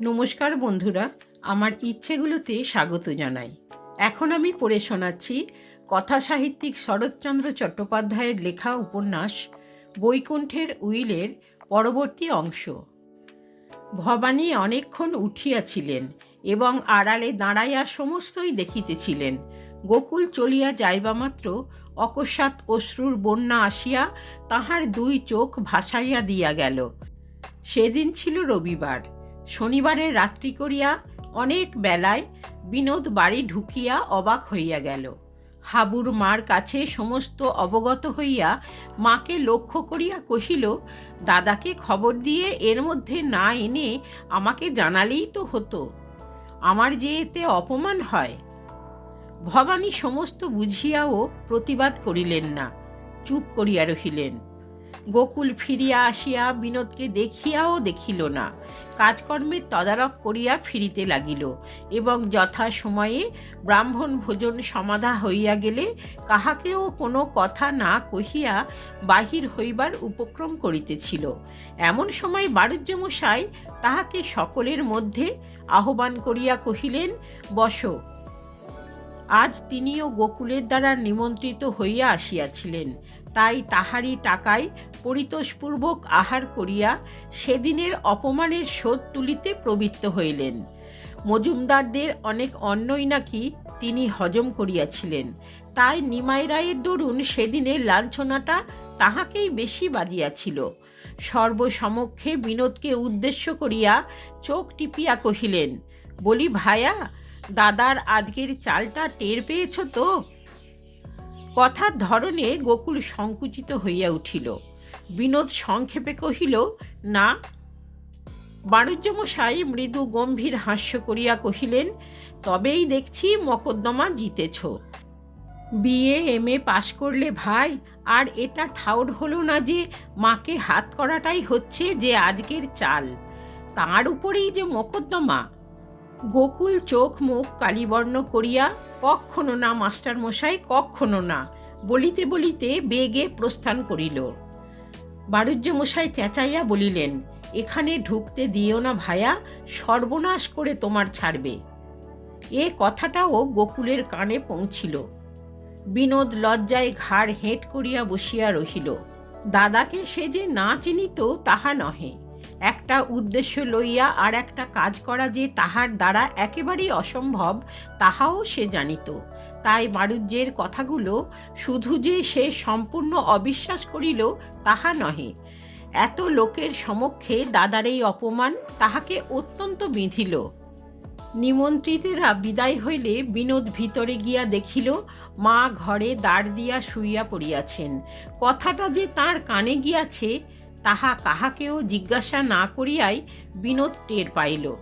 নমস্কার বন্ধুরা, আমার ইচ্ছেগুলোতে স্বাগত জানাই। এখন আমি পড়ে শোনাচ্ছি কথা সাহিত্যিক শরৎচন্দ্র চট্টোপাধ্যায়ের লেখা উপন্যাস বৈকুণ্ঠের উইলের পরবর্তী অংশ। ভবানী অনেকক্ষণ উঠিয়াছিলেন এবং আড়ালে দাঁড়াইয়া সমস্তই দেখিতেছিলেন। গোকুল চলিয়া যাইবা মাত্র অকস্মাৎ অশ্রুর বন্যা আসিয়া তাহার দুই চোখ ভাসাইয়া দিয়া গেল। সেদিন ছিল রবিবার। শনিবারের রাত্রি করিয়া অনেক বেলায় বিনোদ বাড়ি ঢুকিয়া অবাক হইয়া গেল। হাবুর মার কাছে সমস্ত অবগত হইয়া মাকে লক্ষ্য করিয়া কহিল, দাদাকে খবর দিয়ে এর মধ্যে না এনে আমাকে জানালেই তো হতো। আমার যে এতে অপমান হয়। ভবানী সমস্ত বুঝিয়াও প্রতিবাদ করিলেন না। চুপ করিয়া রহিলেন। গোকুল ফিরিয়া আসিয়া বিনোদকে দেখিয়াও দেখিল না। কাজকর্মের তদারক করিয়া ফিরিতে লাগিল এবং যথা সময়ে ব্রাহ্মণ ভোজন সমাধা হইয়া গেলে কাহাকেও কোনো কথা না কহিয়া বাহির হইবার উপক্রম করিতেছিল। এমন সময় বাণিজ্যমশাই তাহাকে সকলের মধ্যে আহ্বান করিয়া কহিলেন, বসো। আজ তিনিও গোকুলের দ্বারা নিমন্ত্রিত হইয়া আসিয়াছিলেন। তাই তাহারই টাকায় পরিতোষপূর্বক আহার করিয়া সেদিনের অপমানের শোধ তুলিতে প্রবৃত্ত হইলেন। মজুমদারদের অনেক অন্নই নাকি তিনি হজম করিয়াছিলেন। তাই নিমাই রায়ের দরুন সেদিনের লাঞ্ছনাটা তাহাকেই বেশি বাজিয়াছিল। সর্বসমক্ষে বিনোদকে উদ্দেশ্য করিয়া চোখ টিপিয়া কহিলেন, বলি ভায়া, দাদার আজকের চালটা টের পেয়েছ তো? কথার ধরনে গোকুল সংকুচিত হইয়া উঠিল। বিনোদ সংক্ষেপে কহিল, না। বাণিজ্যমশাই মৃদু গম্ভীর হাস্য করিয়া কহিলেন, তবেই দেখছি মকদ্দমা জিতেছ। বিএ এম এ পাশ করলে ভাই, আর এটা ঠাউর হলো না যে মাকে হাত করাটাই হচ্ছে যে আজকের চাল। তার উপরেই যে মকদ্দমা। গোকুল চোখ মুখ কালীবর্ণ করিয়া কক্ষণো না, মাস্টার মশাই কক্ষণো না, বলিতে বলিতে বেগে প্রস্থান করিল। বাণিজ্য মশাই চেঁচাইয়া বলিলেন, এখানে ঢুকতে দিও না ভায়া, সর্বনাশ করে তোমার ছাড়বে। এ কথাটাও গোকুলের কানে পৌঁছিল। বিনোদ লজ্জায় ঘাড় হেঁট করিয়া বসিয়া রহিল। দাদাকে সে যে না চিনিত, তাহা নহে। একটা উদ্দেশ্য লইয়া আর একটা কাজ করা যে তাহার দ্বারা একেবারেই অসম্ভব, তাহাও সে জানিত। তাই বাণিজ্যের কথাগুলো শুধু যে সে সম্পূর্ণ অবিশ্বাস করিল, তাহা নহে। এত লোকের সমক্ষে দাদার এই অপমান তাহাকে অত্যন্ত বিঁধিল। নিমন্ত্রিতেরা বিদায় হইলে বিনোদ ভিতরে গিয়া দেখিল, মা ঘরে দাঁড় দিয়া শুইয়া পড়িয়াছেন। কথাটা যে তার কানে গিয়াছে তাহা কাহাকেও জিজ্ঞাসা না করিয়াই বিনোদ টের পাইল।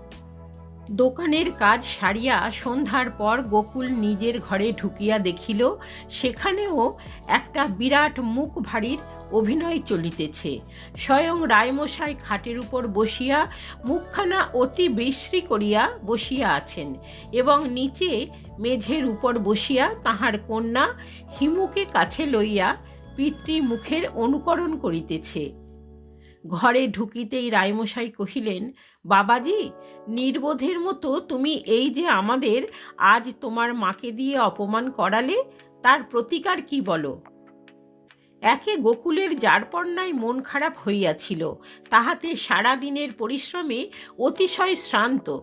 দোকানের কাজ সারিয়া সন্ধ্যার পর গোকুল নিজের ঘরে ঢুকিয়া দেখিল, সেখানেও একটা বিরাট মুখ ভারীর অভিনয় চলিতেছে। স্বয়ং রায়মশাই খাটের উপর বসিয়া মুখখানা অতি বিশ্রী করিয়া বসিয়া আছেন এবং নিচে মেঝের উপর বসিয়া তাহার কন্যা হিমুকে কাছে লইয়া পিতৃ মুখের অনুকরণ করিতেছে। ঘরে ঢুকিতেই রায়মশাই কহিলেন, বাবাজি, নির্বোধের মতো তুমি এই যে আমাদের আজ তোমার মাকে দিয়ে অপমান করালে, তার প্রতিকার কি বলো? একে গোকুলের যারপর্ণায় মন খারাপ হইয়াছিল, তাহাতে সারা দিনের পরিশ্রমে অতিশয় শ্রান্ত।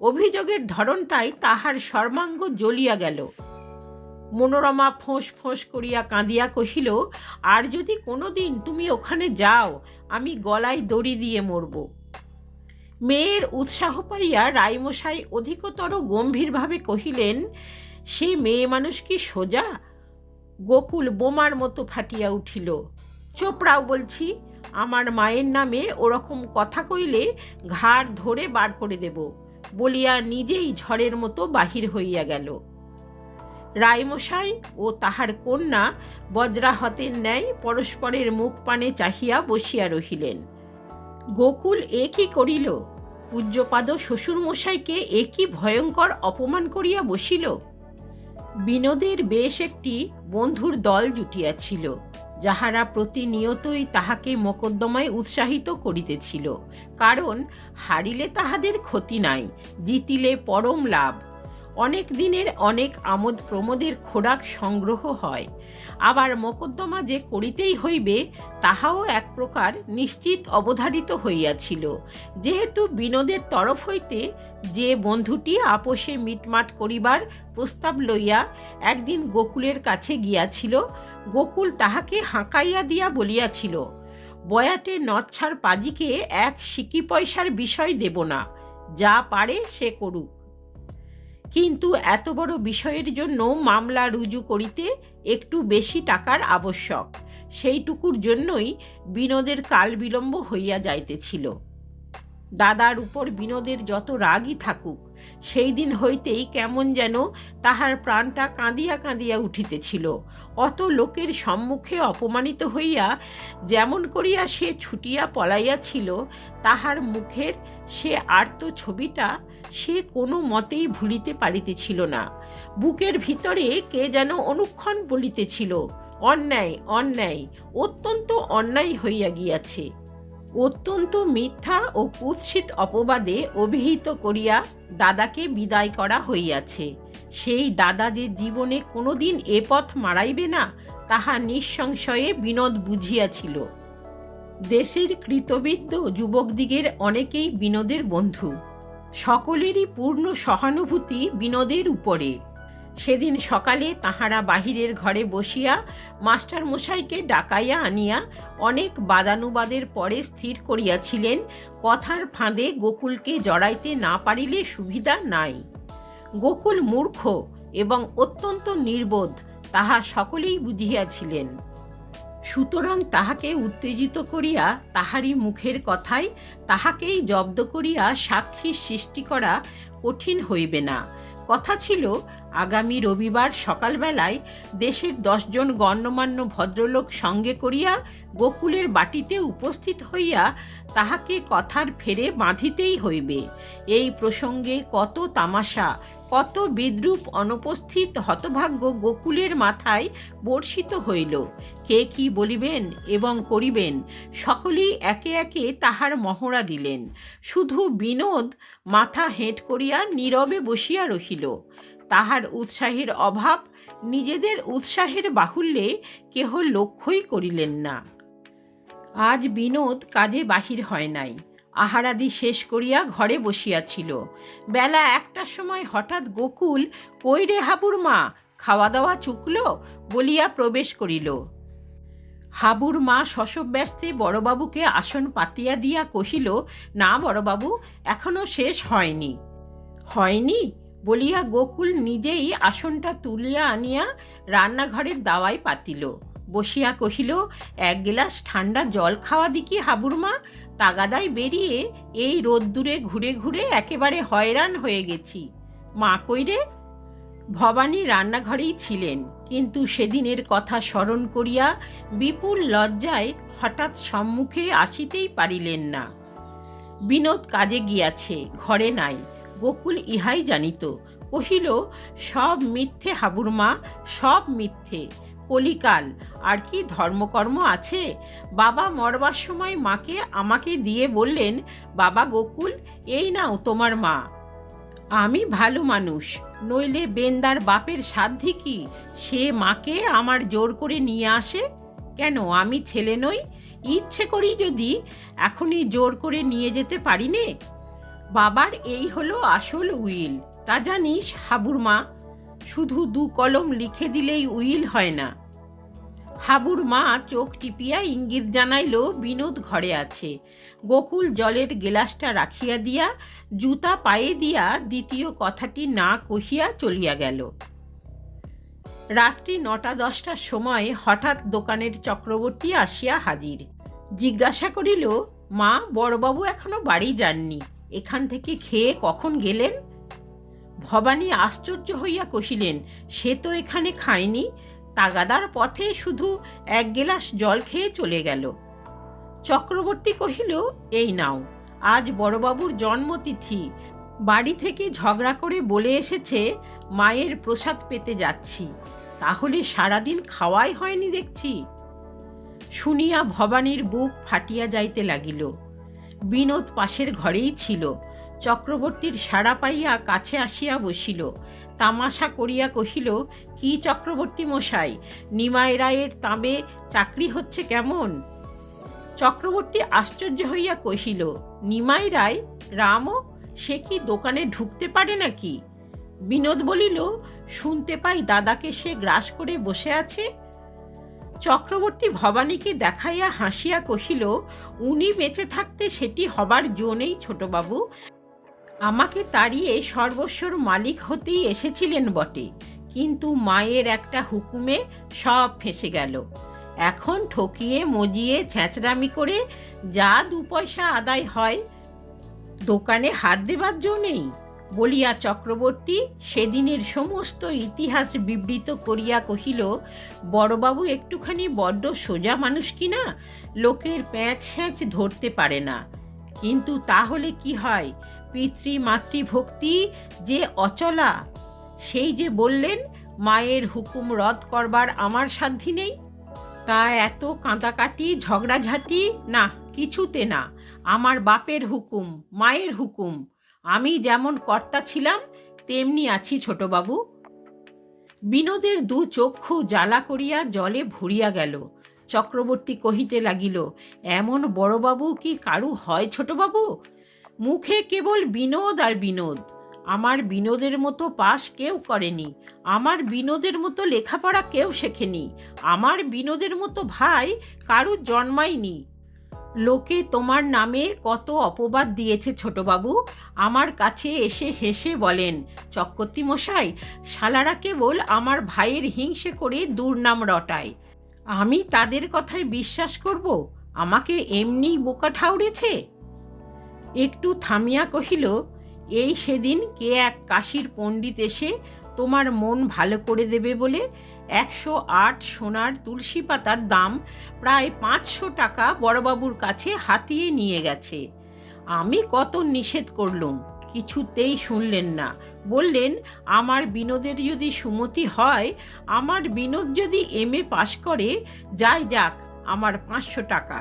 অভিযোগের ধরনটাই তাহার সর্বাঙ্গ জ্বলিয়া গেল। মনোরমা ফোঁস ফোঁস করিয়া কাঁদিয়া কহিল, আর যদি কোনো দিন তুমি ওখানে যাও, আমি গলায় দড়ি দিয়ে মরব মেয়ের উৎসাহ পাইয়া রায়মশাই অধিকতর গম্ভীরভাবে কহিলেন, সে মেয়ে মানুষ কি সোজা গোকুল বোমার মতো ফাটিয়া উঠিল। চোপড়াও বলছি, আমার মায়ের নামে ওরকম কথা কইলে ঘাড় ধরে বার করে দেব বলিয়া নিজেই ঝড়ের মতো বাহির হইয়া গেল। রায়মশাই ও তাহার কন্যা বজ্রাহতের ন্যায় পরস্পরের মুখ পানে চাহিয়া বসিয়া রহিলেন। গোকুল এ কি করিল? পূজ্যপাদ শ্বশুরমশাইকে এ কি ভয়ঙ্কর অপমান করিয়া বসিল? বিনোদের বেশ একটি বন্ধুর দল জুটিয়াছিল, যাহারা প্রতিনিয়তই তাহাকে মোকদ্দমায় উৎসাহিত করিতেছিল, কারণ হারিলে তাহাদের ক্ষতি নাই, জিতিলে পরম লাভ। অনেক দিনের অনেক আমোদ প্রমোদের খোরাক সংগ্রহ হয়। আবার মোকদ্দমা যে করিতেই হইবে, তাহাও এক প্রকার নিশ্চিত অবধারিত হইয়াছিল। যেহেতু বিনোদের তরফ হইতে যে বন্ধুটি আপোষে মিটমাট করিবার প্রস্তাব লইয়া একদিন গোকুলের কাছে গিয়াছিল, গোকুল তাহাকে হাঁকাইয়া দিয়া বলিয়াছিল, বয়াটে নচ্ছার পাজিকে এক সিকি পয়সার বিষয় দেব না, যা পারে সে করুক। কিন্তু এত বড় বিষয়ের জন্য মামলা রুজু করিতে একটু বেশি টাকার আবশ্যক। সেইটুকুর জন্যই বিনোদের কাল বিলম্ব হইয়া যাইতেছিল। দাদার উপর বিনোদের যত রাগই থাকুক সেই দিন হইতেই কেমন যেন তাহার প্রাণটা কাঁদিয়া কাঁদিয়া উঠিতেছিল। অত লোকের সম্মুখে অপমানিত হইয়া যেমন করিয়া সে ছুটিয়া পলাইয়াছিল, তাহার মুখের সে আর্ত ছবিটা সে কোনো মতেই ভুলিতে পারিতেছিল না। বুকের ভিতরে কে যেন অনুক্ষণ বলিতেছিল, অন্যায় অন্যায়, অত্যন্ত অন্যায় হইয়া গিয়াছে। অত্যন্ত মিথ্যা ও কুৎসিত অপবাদে অভিহিত করিয়া দাদাকে বিদায় করা হইয়াছে। সেই দাদা যে জীবনে কোনোদিন এ পথ মারাইবে না, তাহা নিঃসংশয়ে বিনোদ বুঝিয়াছিল। দেশের কৃতবিদ্য যুবকদিগের অনেকেই বিনোদের বন্ধু। সকলেরই পূর্ণ সহানুভূতি বিনোদের উপরে। সেদিন সকালে তাহারা বাহিরের ঘরে বসিয়া মাস্টার মশাইকে ডাকাইয়া আনিয়া অনেক বাদানুবাদের পরে স্থির করিয়াছিলেন, কথার ফাঁদে গোকুলকে জড়াইতে না পারিলে সুবিধা নাই। গোকুল মূর্খ এবং অত্যন্ত নির্বোধ, তাহা সকলেই বুঝিয়াছিলেন। সুতরাং তাহাকে উত্তেজিত করিয়া তাহারই মুখের কথায় তাহাকেই জব্দ করিয়া সাক্ষীর সৃষ্টি করা কঠিন হইবে না। কথা ছিল, আগামী রবিবার সকালবেলায় দেশের দশজন গণ্যমান্য ভদ্রলোক সঙ্গে করিয়া গোকুলের বাটিতে উপস্থিত হইয়া তাহাকে কথার ফেরে বাঁধিতেই হইবে। এই প্রসঙ্গে কত তামাশা কত বিদ্রুপ অনুপস্থিত হতভাগ্য গোকুলের মাথায় বর্ষিত হইল। কে কি বলিবেন এবং করিবেন? সকলেই একে একে তাহার মহড়া দিলেন। শুধু বিনোদ মাথা হেঁট করিয়া নীরবে বসিয়া রহিল। তাহার উৎসাহের অভাব নিজেদের উৎসাহের বাহুল্যে কেহ লক্ষ্যই করিলেন না। আজ বিনোদ কাজে বাহির হয় নাই। আহারাদি শেষ করিয়া ঘরে বসিয়াছিল। বেলা একটার সময় হঠাৎ গোকুল, কই রে হাবুর মা? খাওয়া দাওয়া চুকলো? বলিয়া প্রবেশ করিল। হাবুর মা শশব্যস্তে বড়বাবুকে আসন পাতিয়া দিয়া কহিল, না বড়বাবু, এখনও শেষ হয়নি। হয়নি? বলিয়া গোকুল নিজেই আসনটা তুলিয়া আনিয়া রান্নাঘরের দাওয়ায় পাতিল। বসিয়া কহিল, এক গ্লাস ঠান্ডা জল খাওয়া দিকি হাবুর মা? তাগাদায় বেরিয়ে এই রোদ্দুরে ঘুরে ঘুরে একেবারে হয়রান হয়ে গেছি। মা কইরে ভবানী রান্নাঘরেই ছিলেন, কিন্তু সেদিনের কথা স্মরণ করিয়া বিপুল লজ্জায় হঠাৎ সম্মুখে আসিতেই পারিলেন না। বিনোদ কাজে গিয়াছে, ঘরে নাই, গোকুল ইহাই জানিত, কহিল, সব মিথ্যে হাবুর মা, সব মিথ্যে। কলিকাল। আর কি ধর্মকর্ম আছে? বাবা মরবার সময় মাকে আমাকে দিয়ে বললেন, বাবা গোকুল, এই নাও তোমার মা। আমি ভালো মানুষ, নইলে বেন্দার বাপের সাধ্যি কি? সে মাকে আমার জোর করে নিয়ে আসে? কেন, আমি ছেলে নই? ইচ্ছে করি যদি এখনই জোর করে নিয়ে যেতে পারি নে? বাবার এই হলো আসল উইল। তা জানিস হাবুর মা শুধু দু কলম লিখে দিলেই উইল হয় না। হাবুর মা চোখ টিপিয়া ইঙ্গিত জানাইল, বিনোদ ঘরে আছে। গোকুল জলের গেলাসটা রাখিয়া দিয়া, জুতা পায়ে দিয়া দ্বিতীয় কথাটি না কহিয়া চলিয়া গেল। রাত্রি নটা দশটার সময় হঠাৎ দোকানের চক্রবর্তী আসিয়া হাজির। জিজ্ঞাসা করিল, মা, বড়বাবু এখনও বাড়ি যাননি, এখান থেকে খেয়ে কখন গেলেন? ভবানী আশ্চর্য হইয়া কহিলেন, সে তো এখানে খায়নি, তাগাদার পথে শুধু এক গেলাস জল খেয়ে চলে গেল। চক্রবর্তী কহিল, এই নাও, আজ বড়বাবুর জন্মতিথি, বাড়ি থেকে ঝগড়া করে বলে এসেছে, মায়ের প্রসাদ পেতে যাচ্ছি, তাহলে সারাদিন খাওয়াই হয়নি দেখছি। শুনিয়া ভবানীর বুক ফাটিয়া যাইতে লাগিল। বিনোদ পাশের ঘরেই ছিল চক্রবর্তীর সাড়া পাইয়া কাছে আসিয়া বসিল। তামাশা করিয়া কহিল, কি চক্রবর্তী মশাই, নিমাই রায়ের তাঁবে চাকরি হচ্ছে কেমন? চক্রবর্তী আশ্চর্য হইয়া কহিল, নিমাই রায়, রামও? সে কি দোকানে ঢুকতে পারে নাকি? বিনোদ বলিল, শুনতে পাই দাদাকে সে গ্রাস করে বসে আছে? চক্রবর্তী ভবানীকে দেখাইয়া হাসিয়া কহিল, উনি বেঁচে থাকতে সেটি হবার জোনেই ছোটবাবু। আমাকে তাড়িয়ে সর্বস্বর মালিক হতেই এসেছিলেন বটে। কিন্তু মায়ের একটা হুকুমে সব ফেসে গেল। এখন ঠকিয়ে মজিয়ে ছ্যাঁচড়ামি করে যা দু পয়সা আদায় হয়, দোকানে হাত দেবার জো নেই, বলিয়া চক্রবর্তী সেদিনের সমস্ত ইতিহাস বিবৃত করিয়া কহিল, বড়বাবু, একটুখানি বড্ড সোজা মানুষ কিনা লোকের প্যাঁচ স্যাঁচ ধরতে পারে না। কিন্তু তাহলে কি হয়? পিতৃ, মাতৃভক্তি যে অচলা, সেই যে বললেন, মায়ের হুকুম রদ করবার আমার সাধ্যি নেই। তা এত কাঁদাকাটি, ঝগড়াঝাটি, না, কিছুতে না। আমার বাপের হুকুম, মায়ের হুকুম। আমি যেমন কর্তা ছিলাম, তেমনি আছি ছোটবাবু। বিনোদের দু চক্ষু জ্বালা করিয়া জলে ভরিয়া গেল। চক্রবর্তী কহিতে লাগিল, এমন বড়বাবু কি কারু হয় ছোটবাবু? মুখে কেবল বিনোদ আর বিনোদ। আমার বিনোদের মতো পাশ কেউ করেনি। আমার বিনোদের মতো লেখাপড়া কেউ শেখেনি। আমার বিনোদের মতো ভাই কারু জন্মায়নি। লোকে তোমার নামে কত অপবাদ দিয়েছে ছোটবাবু। আমার কাছে এসে হেসে বলেন, চক্রবর্তী মশাই, শালারা কেবল আমার ভাইয়ের হিংসে করে দুর্নাম রটায়। আমি তাদের কথায় বিশ্বাস করব? আমাকে এমনি বোকা ঠাউরেছে একটু থামিয়া কহিল, এই সেদিন কে এক কাশির পণ্ডিত এসে তোমার মন ভালো করে দেবে বলে একশো আট সোনার তুলসী পাতার দাম প্রায় পাঁচশো টাকা বড়বাবুর কাছে হাতিয়ে নিয়ে গেছে। আমি কত নিষেধ করলুম, কিছুতেই শুনলেন না। বললেন, আমার বিনোদের যদি সুমতি হয়, আমার বিনোদ যদি এম এ পাশ করে, যাই যাক, আমার পাঁচশো টাকা।